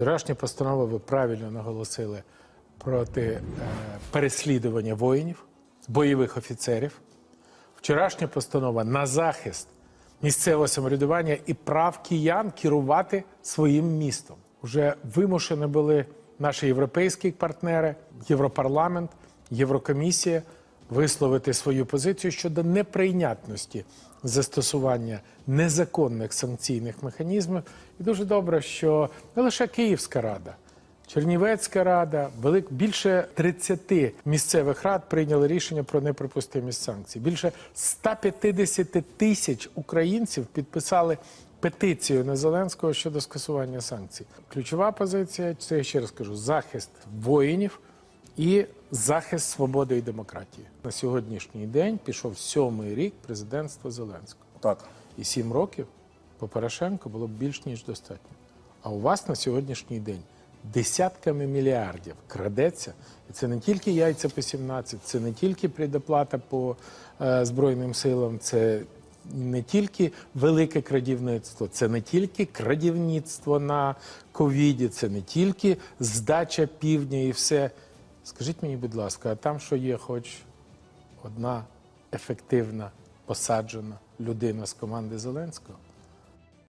Вчорашня постанова, ви правильно наголосили проти е, переслідування воїнів, бойових офіцерів. Вчорашня постанова на захист місцевого самоврядування і прав киян керувати своїм містом. Уже вимушені були наші європейські партнери, Європарламент, Єврокомісія висловити свою позицію щодо неприйнятності застосування незаконних санкційних механізмів. І дуже добре, що не лише Київська рада. Чернівецька рада, велик більше 30 місцевих рад прийняли рішення про неприпустимість санкцій. Більше 150 тисяч українців підписали петицію на Зеленського щодо скасування санкцій. Ключова позиція це я ще раз кажу: захист воїнів і захист свободи і демократії. На сьогоднішній день пішов сьомий рік президентства Зеленського. Так. І сім років по Порошенку було б більш ніж достатньо. А у вас на сьогоднішній день десятками мільярдів крадеться. І це не тільки яйця по 17, це не тільки предоплата по е, Збройним силам, це не тільки велике крадівництво, це не тільки крадівництво на ковіді, це не тільки здача півдня і все. Скажіть мені, будь ласка, а там що є хоч одна ефективна посаджена людина з команди Зеленського?